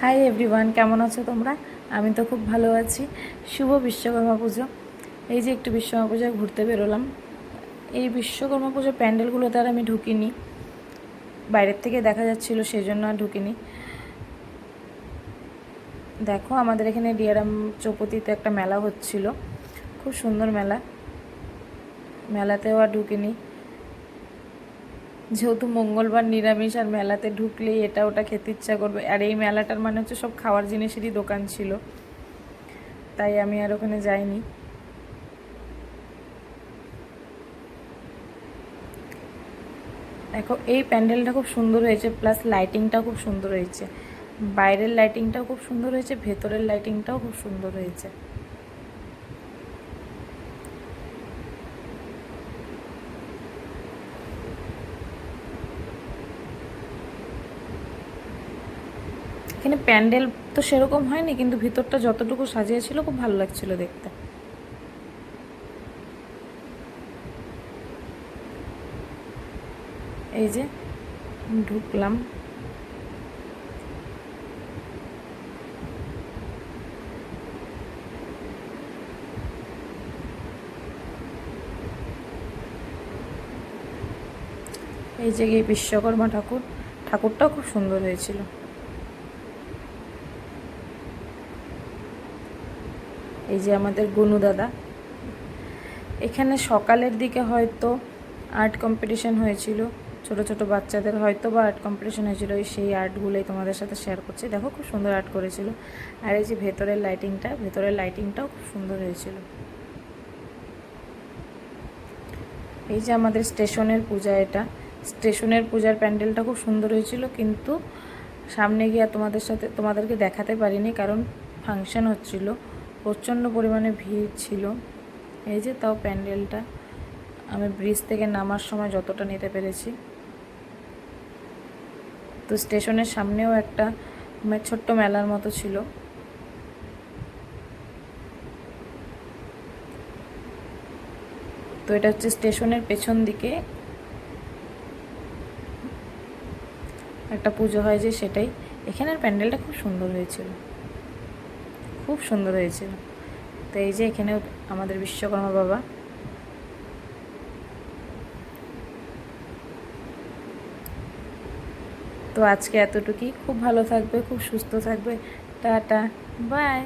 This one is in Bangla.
হাই এভরিওয়ান কেমন আছো তোমরা? আমি তো খুব ভালো আছি। শুভ বিশ্বকর্মা পুজো। এই যে একটু বিশ্বকর্মা পুজোয় ঘুরতে বেরোলাম। এই বিশ্বকর্মা পুজোর প্যান্ডেলগুলোতে আর আমি ঢুকিনি। বাইরের থেকে দেখা যাচ্ছিল সেই জন্য আর ঢুকিনি। দেখো, আমাদের এখানে ডিয়ারাম চৌপতিতে একটা মেলা হচ্ছিল। খুব সুন্দর মেলা। মেলাতেও আর ঢুকিনি। যেহেতু মঙ্গলবার নিরামিষ আর মেলাতে ঢুকলেই এটা ওটা খেতে ইচ্ছা করবে। আর এই মেলাটার মানে হচ্ছে সব খাওয়ার জিনিসেরই দোকান ছিল। তাই আমি আর ওখানে যাইনি। দেখো, এই প্যান্ডেলটা খুব সুন্দর হয়েছে, প্লাস লাইটিংটাও খুব সুন্দর হয়েছে। বাইরের লাইটিংটাও খুব সুন্দর হয়েছে, ভেতরের লাইটিংটাও খুব সুন্দর হয়েছে। এখানে প্যান্ডেল তো সেরকম হয়নি, কিন্তু ভিতরটা যতটুকু সাজিয়েছিল খুব ভালো লাগছিল দেখতে। এই যে ঢুকলাম। এই যে বিশ্বকর্মা ঠাকুর, ঠাকুরটাও খুব সুন্দর হয়েছিল। এই যে আমাদের গনু দাদা। এখানে সকালের দিকে হয়তো আর্ট কম্পিটিশন হয়েছিল। ছোট ছোট বাচ্চাদের হয়তো বা আর্ট কম্পিটিশন হয়েছিল সেই আর্টগুলোই তোমাদের সাথে শেয়ার করছি। দেখো খুব সুন্দর আর্ট করেছিল। আর এই যে ভেতরের লাইটিংটা ভেতরের লাইটিংটাও খুব সুন্দর হয়েছিল। এই যে আমাদের স্টেশনের পূজা এটা। স্টেশনের পূজার প্যান্ডেলটা খুব সুন্দর হয়েছিল, কিন্তু সামনে গিয়ে তোমাদের সাথে, তোমাদেরকে দেখাতে পারিনি, কারণ ফাংশন হচ্ছিল। প্রচণ্ড পরিমাণে ভিড় ছিল। এই যে তাও প্যান্ডেলটা। আমি ব্রিজ থেকে নামার সময় যতটা নিতে পেরেছি। তো স্টেশনের সামনেও একটা ছোট্ট মেলার মতো ছিল। তো এটা হচ্ছে স্টেশনের পেছন দিকে। একটা পুজো হয় যে সেটাই। এখানের প্যান্ডেলটা খুব সুন্দর হয়েছিল। খুব সুন্দর হয়েছিল তো এই যে এখানেও আমাদের বিশ্বকর্মা বাবা। তো আজকে এতটুকুই। খুব ভালো থাকবে, খুব সুস্থ থাকবে। Tata, bye.